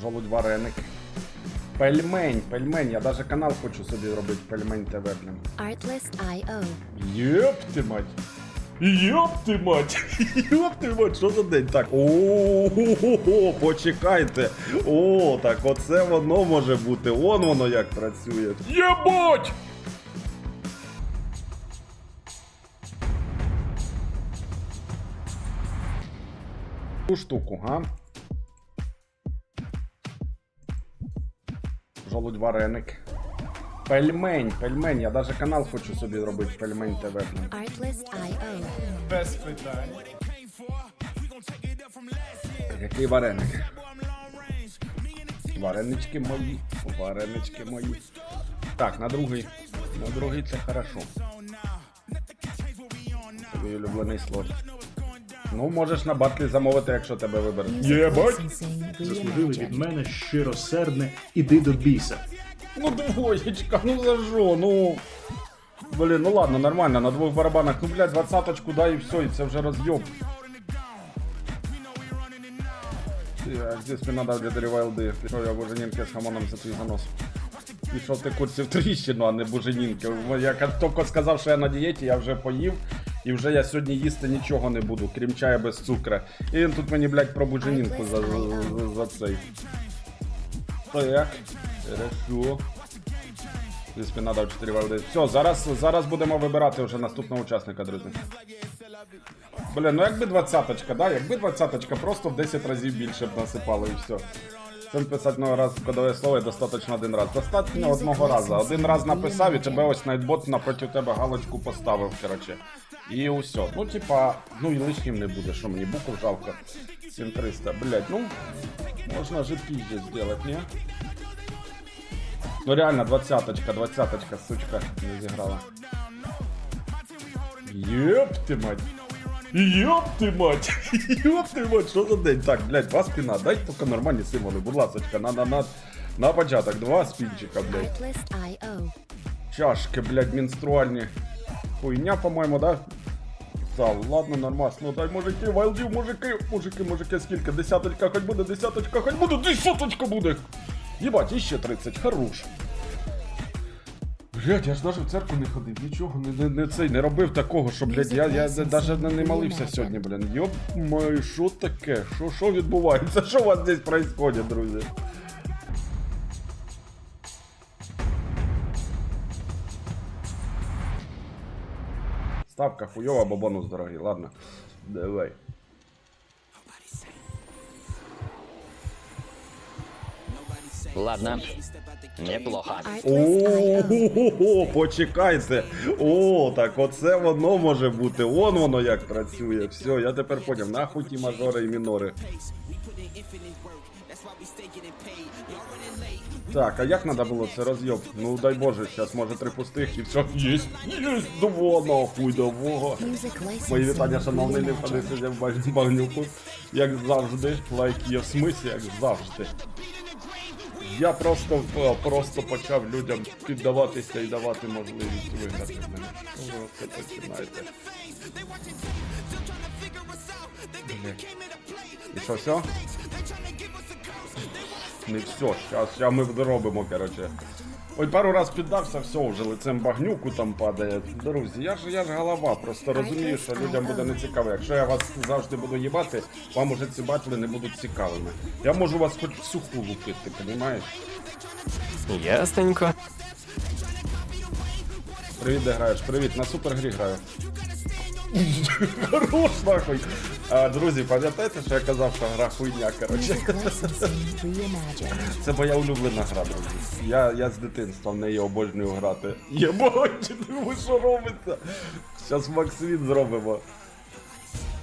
Жолудь вареник. Пельмень, пельмень. Я даже канал хочу собі робити пельмень ТВ, блін. Artlist.io. Єп ти мать. Ти мать. Ти мать, що за день? Так. О, почекайте. О, так оце воно може бути. Вон воно як працює. Єбать! Ту штуку, га? Жолудь вареник. Пельмень, пельмень. Я даже канал хочу собі робити пельмень ТВ. Без питань. Який вареник? Варенички мої, варенички мої. Так, на другий. На другий це хорошо. Твій улюблений слот. Ну, можеш на батлі замовити, якщо тебе виберуть. Licensing Заслужили від мене щиросердне іди до біса. Ну, двоєчка, ну за що, ну. Блін, ну ладно, нормально, на двох барабанах. Ну, блядь, двадцаточку дай і все, і це вже роз'єб. Здесь мне надо для вайлди. Пішов я буженінки з хамоном за твій занос. Пішов ти курці в тріщину, а не буженінки. Я як тільки сказав, що я на дієті, я вже поїв. І вже я сьогодні їсти нічого не буду, крім чая без цукру. І він тут мені, блядь, про буженінку за, за, за цей. Так. Хорошо. В принципі, надо 4 валди. Все, зараз, зараз будемо вибирати вже наступного учасника, друзі. Блін, ну якби двадцяточка, да? Якби двадцяточка, просто в 10 разів більше б насипало і все. Це писати много раз кодове слово достатньо один раз. Достатньо одного разу. Один раз написав і тебе ось найтбот напроти тебе галочку поставив, короче. І усе. Ну, типа, ну і лишнім не буде, що мені букв жалко. 7300. Блять, ну, можна же пиздец сделать, не? Ну реально, двадцяточка, двадцяточка, сучка, не зіграла. Єп ти мать. Єп ти мать. Ти мать, що за день? Так, блядь, два спіна, дайте тільки нормальні символи, будь ласочка, на, на, на, на початок, два спінчика, блядь. Чашки, блядь, менструальні. Хуйня, по-моєму, да? Та, ладно, нормас. Ну дай мужики, вайлдів, мужики, мужики, мужики, скільки? Десяточка, хоч буде, десяточка, хоч буде, десяточка буде. Єбать, іще 30, хорош. Блядь, я ж навіть в церкву не ходив, нічого не, не, не цей, не робив такого, що, блядь, я, я навіть не, не молився сьогодні, блін. Йоп, маю, що таке? Що, що відбувається? Що у вас здесь происходит, друзі? Ставка хуйова, бо бонус дорогий. Ладно. Давай. Ладно, неплохо. О, почекайте. О, так оце воно може бути. Вон воно як працює. Все, я тепер поняв. Нахуй ті мажори і мінори. Так, а як треба було це роз'єб? Ну дай Боже, зараз може три пустих і все. Єсть, єсть, даво, нахуй. Music Мої вітання, шановний не reimagined. сидя в баг- багнюку. Як завжди, лайк є в смислі, як завжди. Я просто е, просто почав людям піддаватися і давати можливість виграти ними. Що ви це починаєте? І що, все? Не все, зараз щас ми зробимо, короче. Ой, пару раз піддався, все, вже лицем багнюку там падає. Друзі, я ж я ж голова, просто розумію, що людям буде не цікаво. Якщо я вас завжди буду їбати, вам уже ці батли не будуть цікавими. Я можу вас хоч всю хулу пити, понімаєш? Ясненько. Привіт, де граєш? Привіт, на супергрі граю. Хорош нахуй. А, друзі, пам'ятаєте, що я казав, що гра хуйня, коротше. Це моя улюблена гра, друзі. Я, я з дитинства в неї обожнюю грати. Єбать, диви, що робиться. Зараз Максвіт зробимо.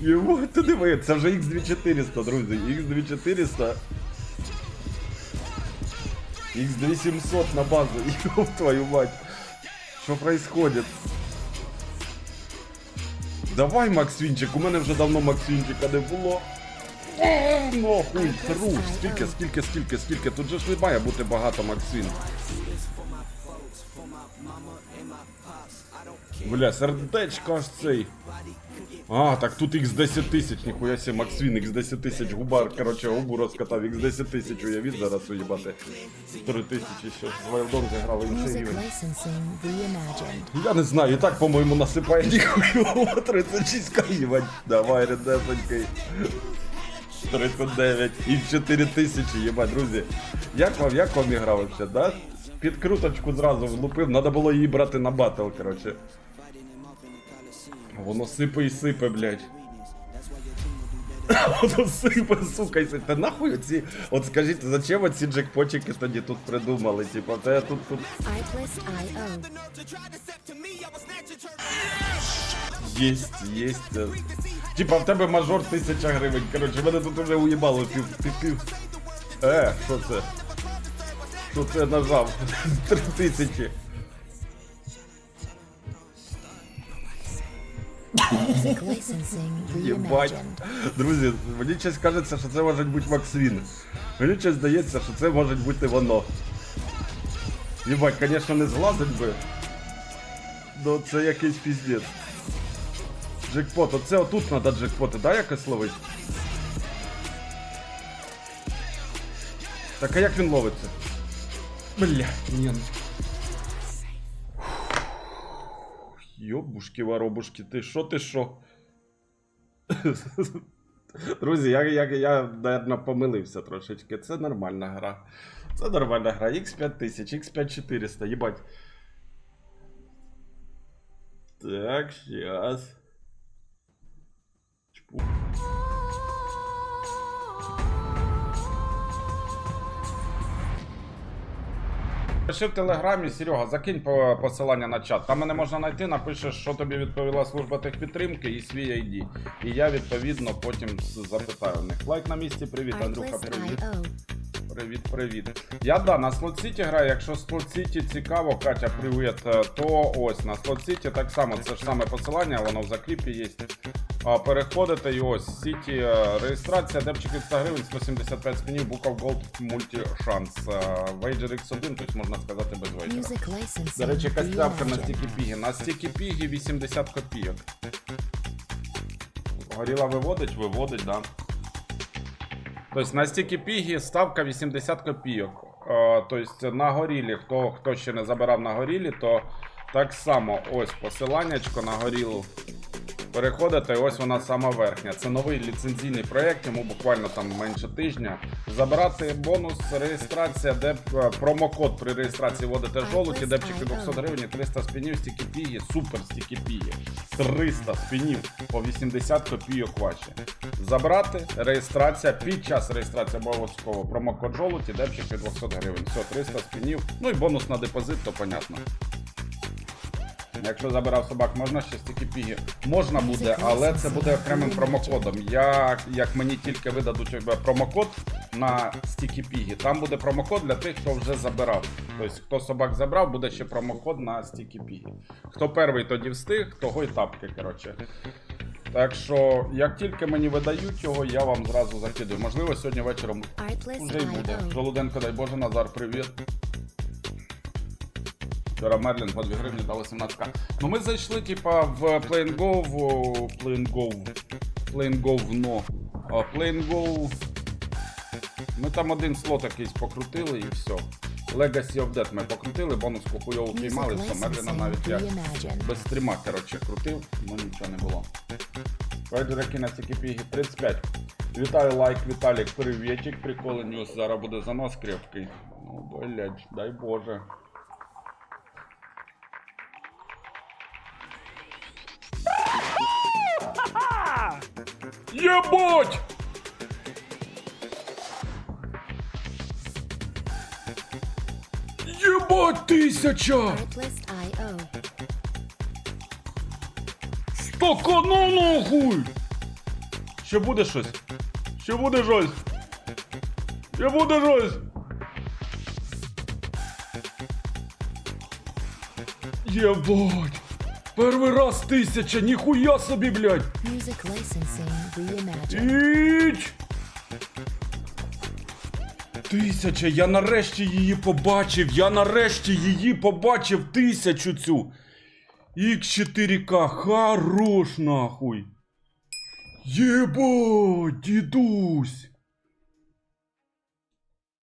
Єбать, ти диви, це вже X2400, друзі. X2400. X2700 на базу. Ёб твою мать. Що происходит? Давай, Максвінчик, у мене вже давно Максвінчика не було. О, Нахуй, труш. Скільки, скільки, скільки, скільки. Тут же ж не має бути багато Максвін. Бля, сердечко аж цей. А, так тут x 10 тисяч, ніхуя себе, Максвін, x 10 тисяч, губар, короче, губу розкатав, x 10 тисяч, уявіть зараз уїбати. 3 тисячі ще з Вайлдом зіграли інший рівень. Я не знаю, і так, по-моєму, насипає ніхуйово 36 їбать. Давай, редесенький. 39 і 4 тисячі, їбать, друзі. Як вам, як вам ігра вообще, да? Під круточку зразу влупив, треба було її брати на батл, короче. Воно сипе і сипе, блядь. Воно сипе, сука, і сипе. Та нахуй оці, от скажіть, зачем оці джекпотчики тоді тут придумали? Типа, це тут тут. Єсть, єсть. Типа в тебе мажор тисяча гривень. Коротше, мене тут вже уїбало пів пів пів. Е, що це? Що це я нажав? Три тисячі. Єбать. Друзі, мені щось кажеться, що це може бути Максвін. Мені щось здається, що це може бути воно. Єбать, звісно, не зглазить би. Ну це якийсь піздець. Джекпот, оце отут треба джекпоти, да, якось ловить? Так а як він ловиться? Бля, ні. Йобушки, воробушки, ти що, ти що? Друзі, я, я, я, наверное, помилився трошечки. Це нормальна гра. Це нормальна гра. X5000, X5400, їбать. Так, сейчас. Чпу. Пиши в телеграмі, Серега, закинь по- посилання на чат. Там мене можна знайти, напишеш, що тобі відповіла служба техпідтримки і свій ID. І я відповідно потім запитаю у них. Лайк на місці, привіт, Андрюха, привіт. Привіт, привіт. Я да, на Slot City граю. Якщо Slot City цікаво, Катя, привіт, е, то ось на Slot City так само, це ж саме посилання, воно в закріпі є. Переходите і ось Сіті, е, реєстрація, депчик від 100 гривень, 175 спінів, of Gold, мультішанс. Wager X1, тобто можна сказати без вейджера. До речі, якась ставка на стіки піги. На стіки піги 80 копійок. Горіла виводить, виводить, да. Тобто на стіки пігі ставка 80 копійок. Тобто на горілі, хто, хто ще не забирав на горілі, то так само ось посиланнячко на горілу. Переходите, ось вона сама верхня. Це новий ліцензійний проєкт, йому буквально там менше тижня. Забирати бонус, реєстрація, де е, промокод при реєстрації вводите жолуді, депчики 200 гривень, 300 спінів, стіки піги, супер стіки піги. 300 спінів по 80 копійок ваші. Забрати, реєстрація, під час реєстрації обов'язково промокод жолуді, депчики 200 гривень. Все, 300 спінів. Ну і бонус на депозит, то понятно. Якщо забирав собак, можна ще стільки піги? Можна буде, але це буде окремим промокодом. Я, як мені тільки видадуть е, промокод на стіки піги, там буде промокод для тих, хто вже забирав. Тобто, хто собак забрав, буде ще промокод на стіки піги. Хто перший тоді встиг, того й тапки, коротше. Так що, як тільки мені видають його, я вам зразу закидую. Можливо, сьогодні вечором вже й буде. Жолуденко, дай Боже, Назар, привіт. Вчора Мерлін по 2 гривні дали 17к. Ну ми зайшли, типа, в Play Go, в Play Go, в но. А Go... Ми там один слот якийсь покрутили і все. Legacy of Death ми покрутили, бонус хуйову піймали, все, Мерліна навіть я без стріма, коротше, крутив, ну нічого не було. Райдер на ці 35. Вітаю лайк, Віталік, привітик, приколи ньюс. Зараз буде занос крепкий. Ну, блядь, дай Боже. Єбать! Єбать тисяча! Стакана нахуй! Ще буде щось? Ще буде щось? Ще буде щось? Єбать! Перший раз тисяча, ніхуя собі, блядь! Music licensing reimagined. Іч! Тисяча, я нарешті її побачив, я нарешті її побачив тисячу цю. X4K, хорош нахуй. Єбо, дідусь!